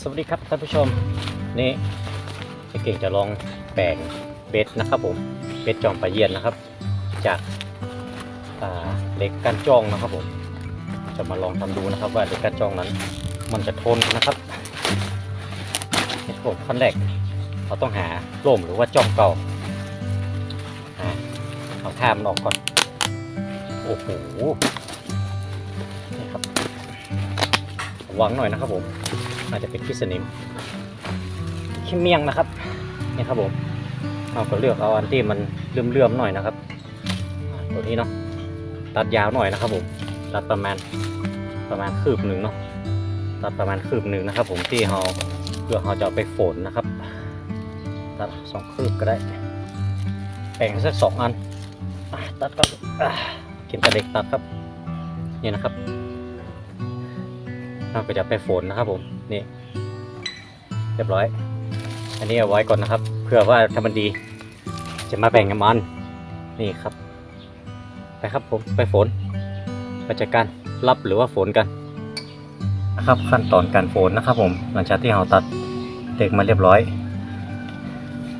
สวัสดีครับท่านผู้ชมนี่เจ๊เก่งจะลองแปลงเบ็ดนะครับผมเบ็ดจองปลาเยียนนะครับ จากาเหล็กกันจ้องนะครับผม จะมาลองทำดูนะครับ ว่าเหล็กกันจ้องนั้น มันจะทนนะครับนี่ผมขั้นแรกเราต้องหาร่มหรือว่าจ้องเก่าหาเอาท่ามันออกก่อนโอ้โหนี่ครับระวังหน่อยนะครับผม อาจจะเป็นขี้สนิมขี้เมี่ยงนะครับนี่ครับผมเราก็เลือกเอาอันที่มันเลื่อมๆหน่อยนะครับ ตัวนี้เนาะตัดยาวหน่อยนะครับผมตัดประมาณประมาณคืบหนึ่งเนาะตัดประมาณคืบหนึ่งนะครับ ผมที่เราเพื่อเราจะไปฝนนะครับ ตัดสองคืบก็ได้แบ่งสักสองอันตัดก็อะเข็มตะเด็กตัดครับนี่นะครับ เราก็จะไปฝนนะครับผม นี่ เรียบร้อย อันนี้เอาไว้ก่อนนะครับ เพื่อว่าถ้ามันดี จะมาแบ่งกับมัน นี่ครับ ไปครับผม ไปฝนไปจัดการรับหรือว่าฝนกันนะครับขั้นตอนการฝนนะครับผมหลังจากที่เราตัดเด็กมาเรียบร้อย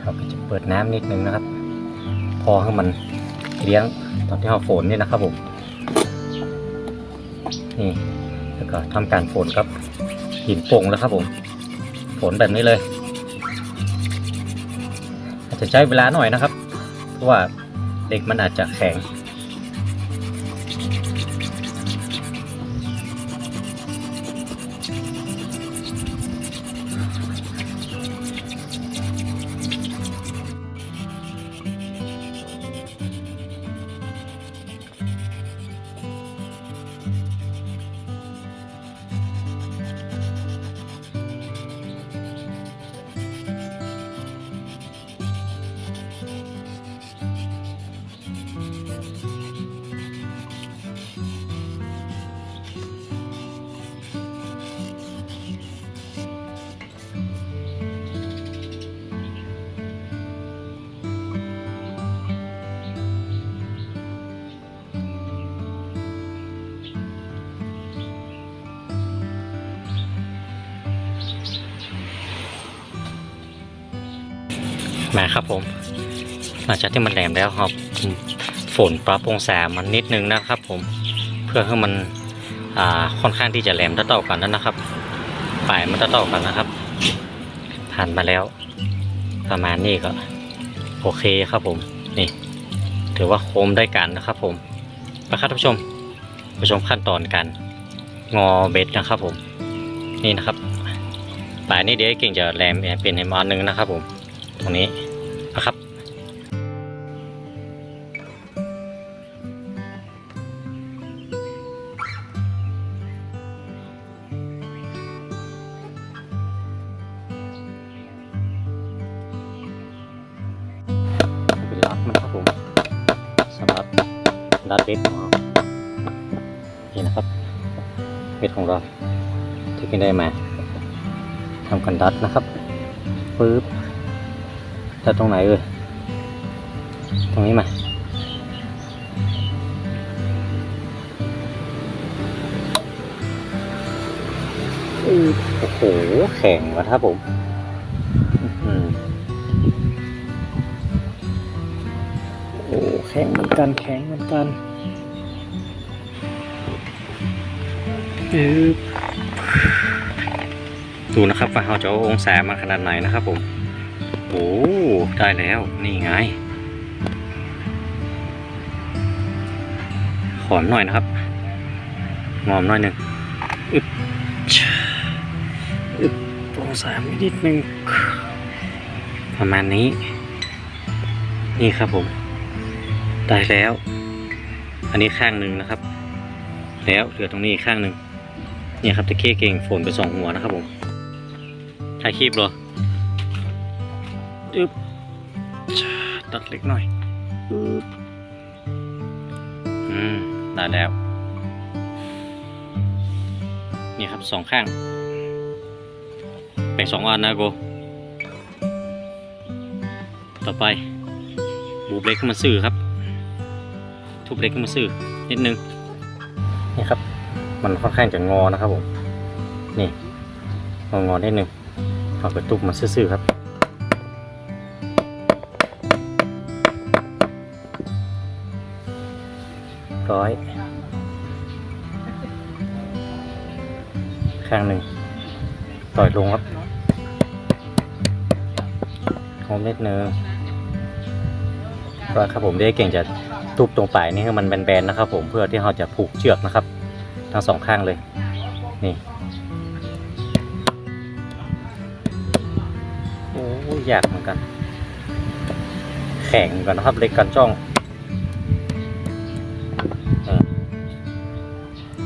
เราก็จะเปิดน้ำนิดนึงนะครับ พอให้มันเลี้ยงตอนที่เราฝนนี่นะครับผมนี่แล้วก็ทำการฝนครับ หินโป่งแล้วครับผมฝนแบบนี้เลย อาจจะใช้เวลาหน่อยนะครับ เพราะว่าเหล็กมันอาจจะแข็ง มาครับผม หลังจากที่มันแหลมแล้วครับฝนปรับองศามันนิดนึงนะครับ ผม เพื่อให้มันค่อนข้างที่จะแหลมเท่าๆกันนั่นนะครับปลายมันเท่าๆกันนะครับ ผ่านมาแล้ว ประมาณนี้ก็โอเคครับผมนี่ ถือว่าโคมได้กันนะครับ ผมไปครับท่านผู้ชมไปชมขั้นตอนการงอเบ็ดนะครับ ผม นี่นะครับปลายนี้เดี๋ยวเก่งจะแหลมเป็นให้มาหนึ่งนะครับ ผม ตรงนี้ นะครับเป็นลัดมันครับผมสำหรับดัดเบ็ดของเรานี่นะครับเบ็ดของเราที่กินได้มาทำกันดัดนะครับปึ๊บ ดัดตรงไหนเอ่ยตรงนี้มาโอ้โห แข็งวะครับผมโอ้แข็งเหมือนกัน แข็งเหมือนกันดูนะครับว่าเราจะอาองศามาขนาดไหนนะครับผม โอ้ได้แล้ว นี่ไง ขอนหน่อยนะครับ งอมหน่อยหนึ่งอึบชะอึบองศามนิดหนึ่งประมาณนี้ นี่ครับผม ได้แล้ว อันนี้ข้างหนึ่งนะครับ แล้วเหลือตรงนี้อีกข้างหนึ่งนี่ครับตะเข้เก่งฝนไปสองหัวนะครับผมถ่ายคลิปเหรอ อึบชาตัดเล็กหน่อยอึบอืมได้แล้ว นี่ครับสองข้างแบ่งสองอันนะโก ต่อไป บูบเล็กขึ้นมาซื่อครับ ทุบเล็กขึ้นมาซื่อนิดนึง นี่ครับ มันค่อนข้างจะงอนะครับผม นี่งอๆนิดนึงเอากระตุกมาซื่อๆครับ อยลงครับโฮมนิดนึงก็ครับผมได้เก่งจะทุบตรงปลายนี่ให้มันแบนๆนะครับ ผมเพื่อที่เราจะผูกเชือกนะครับ ทั้งสองข้างเลย นี่โอ้ยยากเหมือนกัน แข็งเหมือนกันนะครับเล็กกันจ้องอ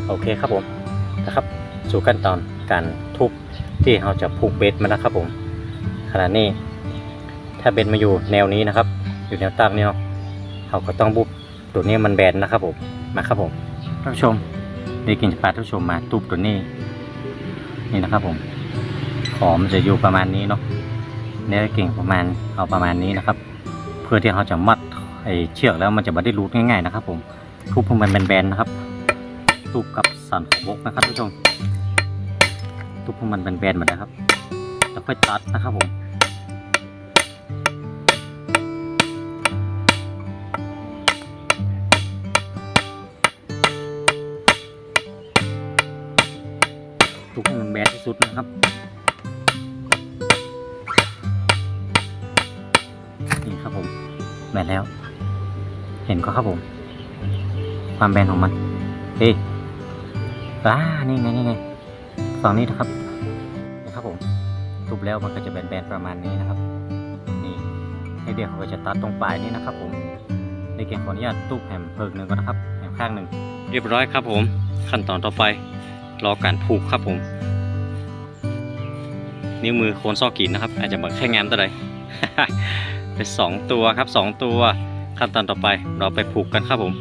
โอเคครับผมนะครับสู่ขั้นตอนการทุบ ที่เราจะผูกเบ็ดมันนะครับผมขณะนี้ ถ้าเบ็ดมาอยู่แนวนี้นะครับ อยู่แนวตั้งเนี่ยเราก็ต้องบุบตัวนี้มันแบนนะครับผมมาครับผมท่านผู้ชมได้กินจะพาท่านผู้ชมมาทุบตัวนี้ นี่นะครับผมขอมนจะอยู่ประมาณนี้เนาะเนื้อเก่งประมาณเอาประมาณนี้นะครับ เพื่อที่เราจะมัดไอเชือกแล้วมันจะไม่ได้รูดง่ายๆนะครับ ผมทุบให้มันแบนๆนะครับทุบกับสันของบกนะครับท่านผู้ชม ทุบให้มันแบนๆหมือนนะครับ แล้วค่อยตัดนะครับผมทุบให้มันแบนที่สุดนะครับนี่ครับผมแบนแล้ว เห็นก็ครับผม ความแบนของมันเฮ้ยอ่านี่ไงนี่ไง ฝั่งนี้นะครับนะครับผมทุบแล้วมันก็จะแบนๆประมาณนี้นะครับ นี่ให้เดี๋ยวเขาก็จะตัดตรงปลายนี้นะครับผมในเกมขออนุญาตตุบแหมเพิกหนึ่งก่อนนะครับแหมข้างหนึ่งเรียบร้อยครับผม ขั้นตอนต่อไปรอการผูกครับผม นิ้วมือโคนซอกกินนะครับ อาจจะบอกแค่งามตัวใดเป็นสองตัวครับสองตัวขั้นตอนต่อไปเราไปผูกกันครับผม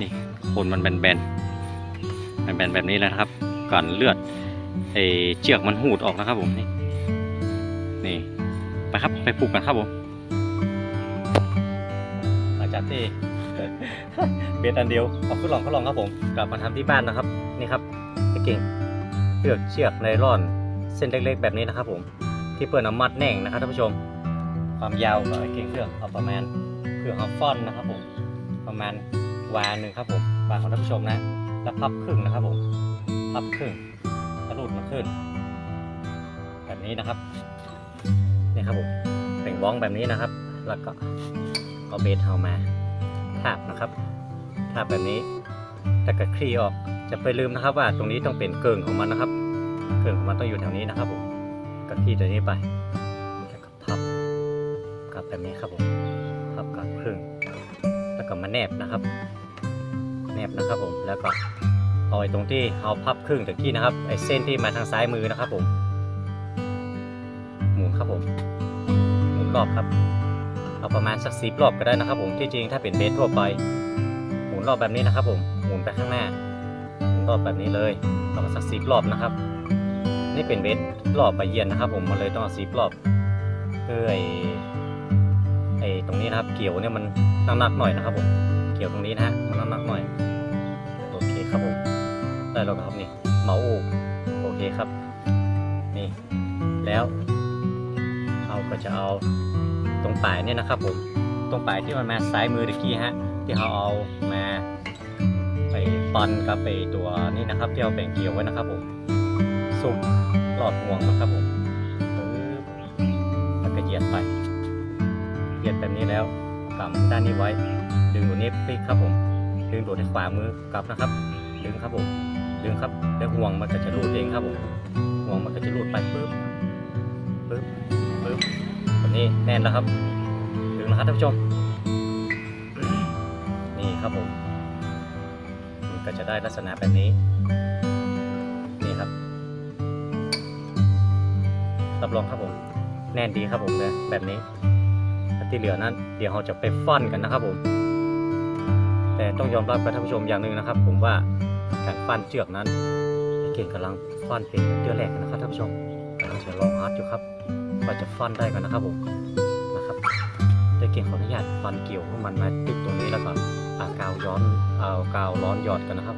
นี่โคนมันแบนๆแบนๆแบบนี้แล้วครับ ก่อนเลือดไอเชือกมันหูดออกนะครับผมนี่นี่ไปครับไปผูกกันครับผมหลังจากที่เบ็ดอันเดียวเอาขึ้นลองก็ลองครับผม กลับมาทำที่บ้านนะครับนี่ครับไอเก่งเลือกเชือกไนล่อนเส้นเล็กๆแบบนี้นะครับผมที่เปิดน้ำมัดแน่งนะครับท่านผู้ชม ความยาวของไอเก่งเครื่องเอาประมาณเพื่อเอาฟอนนะครับผมประมาณวาหนึ่งครับผมวาของท่านผู้ชมนะ แล้วพับครึ่งนะครับผม พับครึ่งกระดูดมันขึ้น แบบนี้นะครับนี่ครับผมเปล่งบ้องแบบนี้นะครับ แล้วก็เอาเบสเอามาทาบนะครับทาบแบบนี้ถ้าเกิดคลี่ออกจะไปลืมนะครับ ว่าตรงนี้ต้องเป็นเกิงของมันนะครับ เกิงของมันต้องอยู่แถวนี้นะครับผมก็คลี่ตัวนี้ไปแล้วก็พับกลับแบบนี้ครับผมพับกลับครึ่งแล้วก็มาแนบนะครับ แนบนะครับผมแล้วก็ เอาไอ้ตรงที่เอาพับครึ่งตะกี้นะครับไอ้เส้นที่มาทางซ้ายมือนะครับผมหมุนครับผมหมุนรอบครับเอาประมาณสักสิบรอบก็ได้นะครับ ผมที่จริงถ้าเป็นเบสทั่วไป หมุนรอบแบบนี้นะครับ ผมหมุนไปข้างหน้าหมุนรอบแบบนี้เลยประมาณสักสิบรอบนะครับ นี่เป็นเบสรอบไปเยียนนะครับ ผมมันเลยต้องสิบรอบเพื่อไอ้ไอ้ตรงนี้นะครับ เกี่ยวเนี่ยมันหนักๆหน่อยนะครับ ผมเกี่ยวตรงนี้นะฮะมันหนักๆหน่อย ได้แล้วครับนี่เมาส์อูโอเคครับ นี่ แล้วเราก็จะเอาตรงปลายเนี่ยนะครับ ผมตรงปลายที่มันมาซ้ายมือตะกี้ฮะที่เราเอามาไปปันกับไปตัวนี่นะครับที่เราแบ่งเกี่ยวไว้นะครับผมสุกหลอดห่วงนะครับผมแล้วก็เหยียดไปเหยียดแบบนี้แล้วกำด้านนี้ไว้ ดึงตัวนี้พลิกครับผม ดึงตัวที่ขวามือกลับนะครับ ดึงครับผม ดึงครับแล้วห่วงมันก็จะรูดเองครับผมห่วงมันก็จะรูดไปปึ๊บปึ๊บปึ๊บแบบนี้แน่นแล้วครับดึงนะครับท่านผู้ชม นี่ครับผมมันก็จะได้ลักษณะแบบนี้ นี่ครับรับรองครับผม แน่นดีครับผมเนี่ยแบบนี้ที่เหลือนั้น เดี๋ยวเราจะไปฟันกันนะครับผม แต่ต้องยอมรับกับท่านผู้ชมอย่างหนึ่งนะครับ ผมว่า การฟันเชือกนั้นเก่งกำลังฟันเป็นเดือนแรกนะครับท่านผู้ชมกำลังจะลองฮาร์ดอยู่ครับว่าจะฟันได้กันนะครับผมนะครับแต่เก่งขออนุญาตฟันเกี่ยวของมันมาติดตรงนี้แล้วก็เอากาวย้อนเอากาวร้อนหยอดกันนะครับ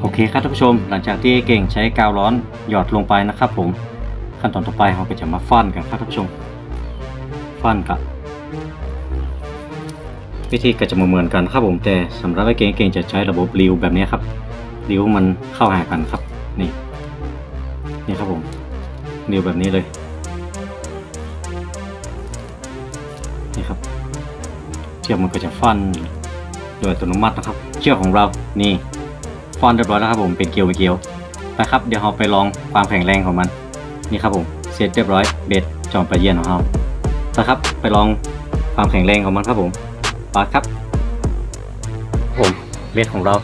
โอเคครับท่านผู้ชม หลังจากที่เก่งใช้กาวร้อนหยอดลงไปนะครับ ผมขั้นตอนต่อไปเราก็จะมาฟันกันครับท่านผู้ชมฟันกับวิธีก็จะเหมือนกันครับผมแต่สำหรับไอ้เก่งเก่งจะใช้ระบบริวแบบนี้ครับ ริวมันเข้าหากันครับ นี่ นี่ครับผมริวแบบนี้เลย นี่ครับ เชือกมันก็จะฟันโดยอัตโนมัตินะครับ เชือกของเรา นี่ฟันเรียบร้อยแล้วครับผมเป็นเกลียวเป็นเกลียวนะครับ เดี๋ยวเราไปลองความแข็งแรงของมัน นี่ครับผมเสร็จเรียบร้อยเบ็ดจอมปลาเยี่ยนของเรานะครับ ไปลองความแข็งแรงของมันครับผมปาครับ ผมเบ็ดของเรา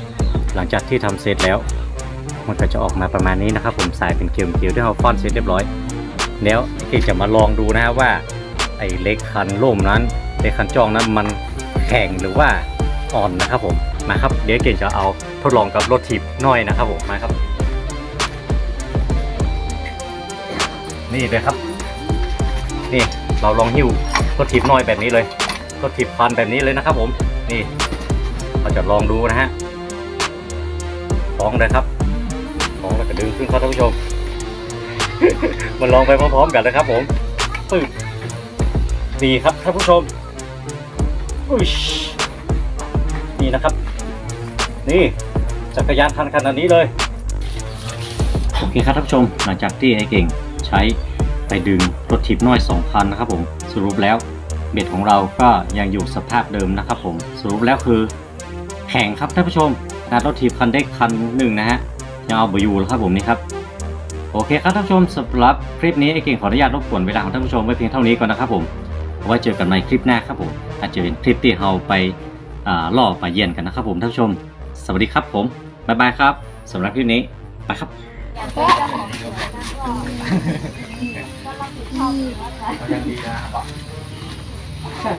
หลังจากที่ทำเสร็จแล้ว มันก็จะออกมาประมาณนี้นะครับ ผมสายเป็นเกลียวเกลียวที่เราฟอนเสร็จเรียบร้อย แล้วเอกจะมาลองดูนะว่าไอ้เล็กคันล่มนั้นเล็กคันจองนั้นมันแข็งหรือว่าอ่อนนะครับผมมาครับเดี๋ยวเก่งจะเอาทดลองกับรถถีบน้อยนะครับผมมาครับ นี่เลยครับ นี่เราลองหิ้วรถถีบน้อยแบบนี้เลยรถถีบฟันแบบนี้เลยนะครับผมนี่เราจะลองดูนะฮะ ท้องเลยครับท้องแล้วก็ดึงขึ้นครับท่านผู้ชม มันลองไปพร้อมๆกันเลยครับผมปึ๊บนี่ครับท่านผู้ชมอุ้ยนี่นะครับ นี่จักรยานคันขนาดนี้เลยโอเคครับท่านผู้ชม หลังจากที่ไอ้เก่งใช้ไปดึงรถทิปน้อย2คันนะครับผมสรุปแล้วเบ็ดของเราก็ยังอยู่สภาพเดิมนะครับผมสรุปแล้วคือแข็งครับท่านผู้ชม นาดรถทิปคันเด็กคันหนึ่งนะฮะยังเอาไปอยู่แล้วครับผมนี่ครับโอเคครับท่านผู้ชมสำหรับคลิปนี้ไอ้เก่งขออนุญาตรบกวนเวลาของท่านผู้ชมไว้เพียงเท่านี้ก่อนนะครับผมเอาไว้เจอกันในคลิปหน้าครับผมอาจจะเป็นคลิปที่เราไปอ่าล่อไปเยี่ยนกันนะครับผมท่านผู้ชม สวัสดีครับผมบ๊ายบายครับสำหรับคลิปนี้ไปครับก็รับผิดชอบอยู่นะคะ